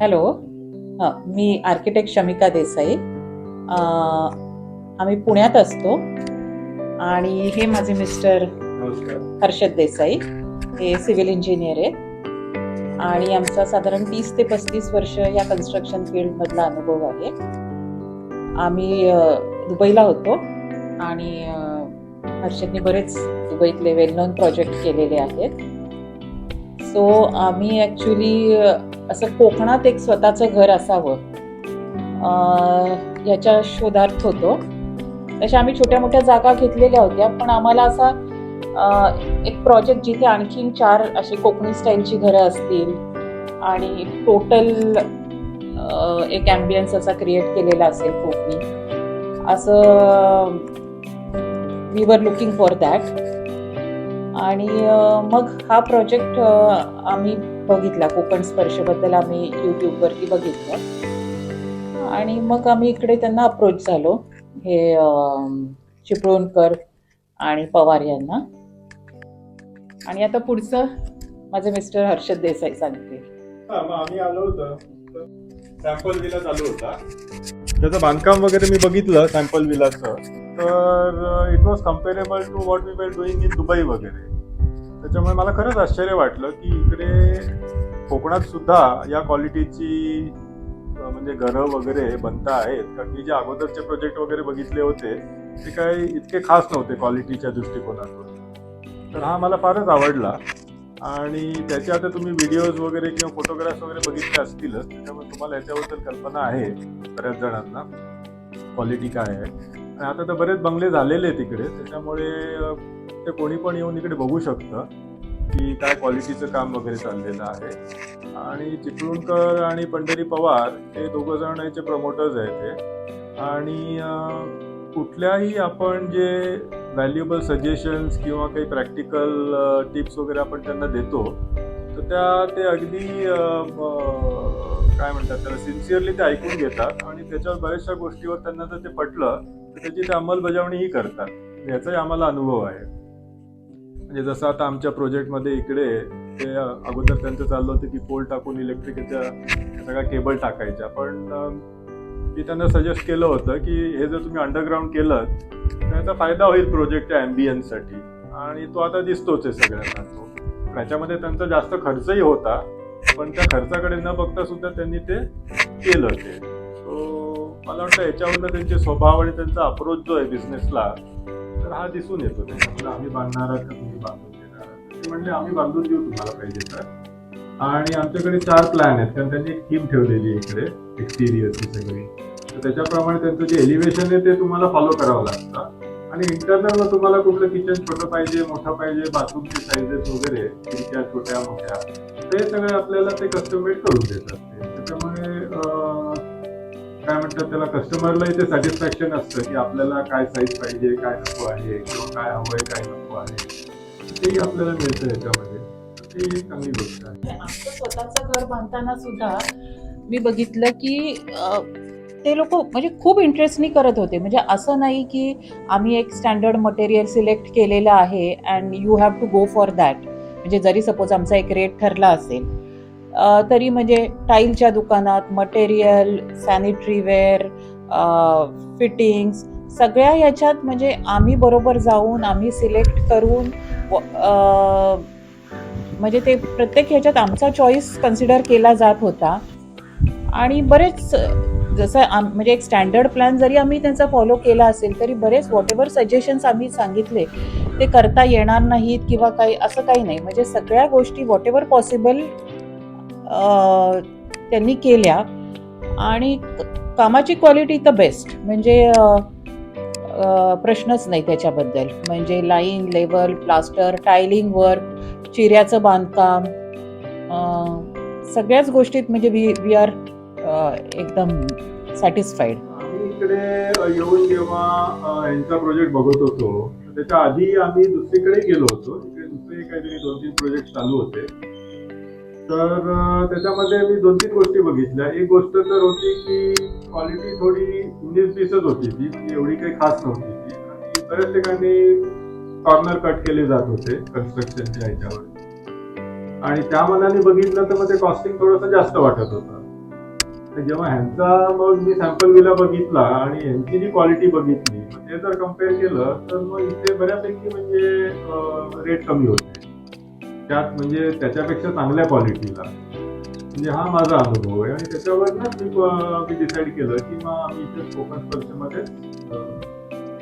Hello. हां मी architect Shamika Desai. आम्ही पुण्यात असतो आणि हे माझे मिस्टर हर्षद देसाई. हे सिव्हिल इंजिनियर आहेत. आणि आमचा साधारण तीस ते पस्तीस वर्ष या कन्स्ट्रक्शन फील्डमधला अनुभव आहे. आम्ही दुबईला होतो आणि हर्षदने बरेच दुबईतले वेल नोन प्रोजेक्ट केलेले आहेत. सो आम्ही ॲक्च्युली असं कोकणात एक स्वतःचं घर असावं. याच्या शोधार्थ होतो. तशा आम्ही छोट्या मोठ्या जागा घेतलेल्या होत्या पण आम्हाला असा एक प्रोजेक्ट जिथे आणखीन चार अशी कोकणी स्टाईलची घरं असतील आणि टोटल एक ॲम्बियन्स असा क्रिएट केलेला असेल कोकणी. असं we were looking for that आणि मग हा प्रोजेक्ट आम्ही बघितला कोकण स्पर्शबद्दल आम्ही यूट्यूबवरती बघितलं. आणि मग आम्ही इकडे त्यांना अप्रोच झालो. हे चिपळूणकर आणि पवार यांना. आणि आता पुढचं माझे मिस्टर हर्षद देसाई सांगते आम्ही आलो होतो. सॅम्पल विला चालू होता. त्याचं बांधकाम वगैरे मी बघितलं सॅम्पल विलाचं तर it was comparable to what we were doing in Dubai वगैरे. त्याच्यामुळे मला खरंच आश्चर्य वाटलं की इकडे कोकणात सुद्धा या क्वालिटीची म्हणजे घरं वगैरे बनता आहेत. कारण मी जे अगोदरचे प्रोजेक्ट वगैरे बघितले होते ते काही इतके खास नव्हते क्वालिटीच्या दृष्टिकोनातून. तर हा मला फारच आवडला. आणि त्याचे आता तुम्ही व्हिडिओज वगैरे किंवा फोटोग्राफ्स वगैरे बघितले असतीलच त्याच्यामुळे तुम्हाला याच्याबद्दल कल्पना आहे बऱ्याच जणांना. क्वालिटी काय आहे? आता तर बरेच बंगले झालेले आहेत तिकडे त्याच्यामुळे ते कोणी पण येऊन इकडे बघू शकतं की काय क्वालिटीचं काम वगैरे चाललेलं आहे. आणि चिपळूणकर आणि पंढरी पवार हे दोघं जण याचे प्रमोटर्स आहेत ते आणि कुठल्याही आपण जे व्हॅल्युएबल सजेशन्स किंवा काही प्रॅक्टिकल टिप्स वगैरे आपण त्यांना देतो तर त्या ते अगदी काय म्हणतात त्याला सिन्सिअरली ते ऐकून घेतात. आणि त्याच्यावर बऱ्याचशा गोष्टीवर त्यांना जर ते पटलं तर त्याची ते अंमलबजावणीही करतात. याचाही आम्हाला अनुभव आहे. म्हणजे जसं आता आमच्या प्रोजेक्टमध्ये इकडे ते अगोदर त्यांचं चाललं होतं की पोल टाकून इलेक्ट्रिकच्या सगळ्या केबल टाकायच्या. पण मी त्यांना सजेस्ट केलं होतं की हे जर तुम्ही अंडरग्राऊंड केलं त्याचा फायदा होईल प्रोजेक्टच्या ॲम्बियन्ससाठी आणि तो आता दिसतोच आहे सगळ्यांना. तो त्याच्यामध्ये त्यांचा जास्त खर्चही होता पण त्या खर्चाकडे न बघता सुद्धा त्यांनी ते केलं ते. मला वाटतं याच्यावरनं त्यांचे स्वभाव आणि त्यांचा अप्रोच जो आहे बिझनेसला तर हा दिसून येतो. त्याच्यामध्ये आम्ही बांधणार आहात का तुम्ही बांधून देणार ते म्हणले आम्ही बांधून देऊ तुम्हाला पाहिजे तर. आणि आमच्याकडे चार प्लॅन आहेत कारण त्यांनी एक थीम ठेवलेली आहे इकडे एक्सटिरियरची सगळी. तर त्याच्याप्रमाणे त्यांचं जे एलिव्हेशन आहे ते तुम्हाला फॉलो करावं लागतं. आणि इंटरनल तुम्हाला कुठलं किचन छोटं पाहिजे मोठं पाहिजे बाथरूमचे साईजेस वगैरे खिडक्या छोट्या मोठ्या ते सगळे आपल्याला ते कस्टमेड करून देतात. ते काय म्हणतात त्याला कस्टमरलाही ते सॅटिस्फॅक्शन असतं की आपल्याला काय साईज पाहिजे काय नको आहे किंवा काय हवंय काय नको आहे. तेही आपल्याला मिळतं याच्यामध्ये. ते एक चांगली गोष्ट आहे. आमचं स्वतःचं घर बांधताना सुद्धा मी बघितलं की अ, ते लोक म्हणजे खूप इंटरेस्टनी करत होते. म्हणजे असं नाही की आम्ही एक स्टँडर्ड मटेरियल सिलेक्ट केलेलं आहे and you have to go for that म्हणजे जरी सपोज आमचा एक रेट ठरला असेल तरी म्हणजे टाईलच्या दुकानात मटेरियल सॅनिटरी वेअर फिटिंग्स सगळ्या याच्यात म्हणजे आम्ही बरोबर जाऊन आम्ही सिलेक्ट करून म्हणजे ते प्रत्येक ह्याच्यात आमचा चॉईस कन्सिडर केला जात होता. आणि बरेच जसं आम म्हणजे एक स्टँडर्ड प्लॅन जरी आम्ही त्यांचा फॉलो केला असेल तरी बरेच वॉट एव्हर सजेशन्स आम्ही सांगितले ते करता येणार नाहीत किंवा काही असं काही नाही. म्हणजे सगळ्या गोष्टी वॉट एव्हर पॉसिबल त्यांनी केल्या. आणि कामाची क्वालिटी तर बेस्ट म्हणजे प्रश्नच नाही त्याच्याबद्दल. म्हणजे line level plaster tiling work चिऱ्याचं बांधकाम सगळ्याच गोष्टीत म्हणजे वी वी आर एकदम सॅटिस्फाईड इकडे येऊन जेव्हा यांचा प्रोजेक्ट बघत होतो. त्याच्या आधी आम्ही दुसरीकडे गेलो होतो. तिकडे दुसरे काहीतरी दोन तीन प्रोजेक्ट चालू होते. तर त्याच्यामध्ये मी दोन तीन गोष्टी बघितल्या. एक गोष्ट तर होती की क्वालिटी थोडी उन्नीस बीसच होती ती म्हणजे एवढी काही खास नव्हती ती. आणि बऱ्याच ठिकाणी कॉर्नर कट केले जात होते कन्स्ट्रक्शनच्या ह्याच्यावर आणि त्या मनाने बघितलं तर मग ते कॉस्टिंग थोडंसं जास्त वाटत होतं. जेव्हा ह्यांचा मग मी सॅम्पल विला बघितला आणि ह्यांची जी क्वालिटी बघितली ते जर कंपेअर केलं तर मग इथे बऱ्यापैकी म्हणजे रेट कमी होते. त्यात म्हणजे त्याच्यापेक्षा चांगल्या क्वालिटीला म्हणजे हा माझा अनुभव आहे आणि त्याच्यावरच मी मी डिसाईड केलं की मग आम्ही इथे कोकण स्पर्शमध्ये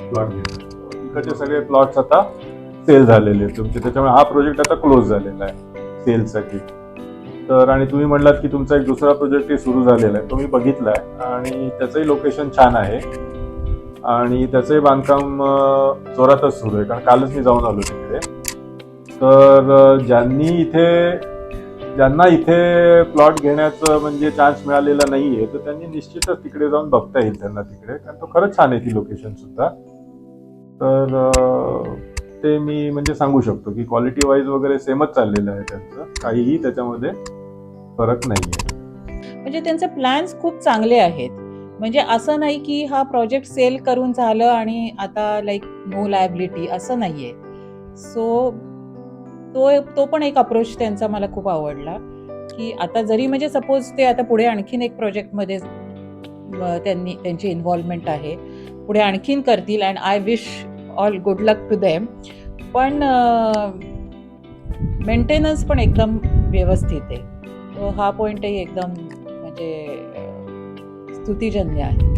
प्लॉट घेणार. इकडचे सगळे प्लॉट्स आता सेल झालेले आहेत. तुमचे त्याच्यामुळे हा प्रोजेक्ट आता क्लोज झालेला आहे सेलसाठी तर आणि तुम्ही म्हटलात की तुमचा एक दुसरा प्रोजेक्टही सुरू झालेला आहे. तो मी बघितला आहे आणि त्याचंही लोकेशन छान आहे. आणि त्याचंही बांधकाम जोरातच सुरू आहे. कारण कालच मी जाऊन आलो तिकडे तर ज्यांनी इथे ज्यांना इथे प्लॉट घेण्याचं म्हणजे चान्स मिळालेला नाही आहे तर त्यांनी निश्चितच तिकडे जाऊन बघता येईल त्यांना तिकडे. कारण तो खरंच छान आहे ती लोकेशन सुद्धा. तर ते मी म्हणजे सांगू शकतो की क्वालिटी वाईज वगैरे सेमच चाललेलं आहे त्यांचं. काहीही त्याच्यामध्ये फरक नाही आहे म्हणजे त्यांचे प्लॅन्स खूप चांगले आहेत. म्हणजे असं नाही की हा प्रोजेक्ट सेल करून झालं आणि आता लाईक नो लायबिलिटी असं नाही आहे सो तो तो पण एक अप्रोच त्यांचा मला खूप आवडला की आता जरी म्हणजे सपोज ते आता पुढे आणखीन एक प्रोजेक्टमध्ये त्यांनी त्यांची इन्व्हॉल्वमेंट आहे पुढे आणखीन करतील and I wish all good luck to them पण मेंटेनन्स पण एकदम व्यवस्थित आहे. तो हा पॉईंटही एकदम म्हणजे स्तुतिजन्य आहे.